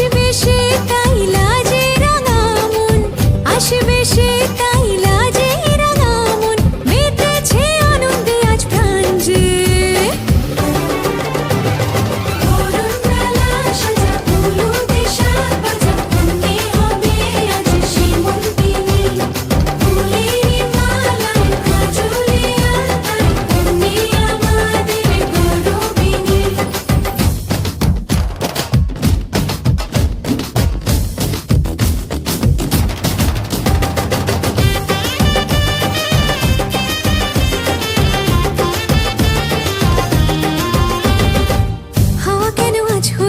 আসবে সে কাইলা যে রাঙামন আসবে সে কাইলা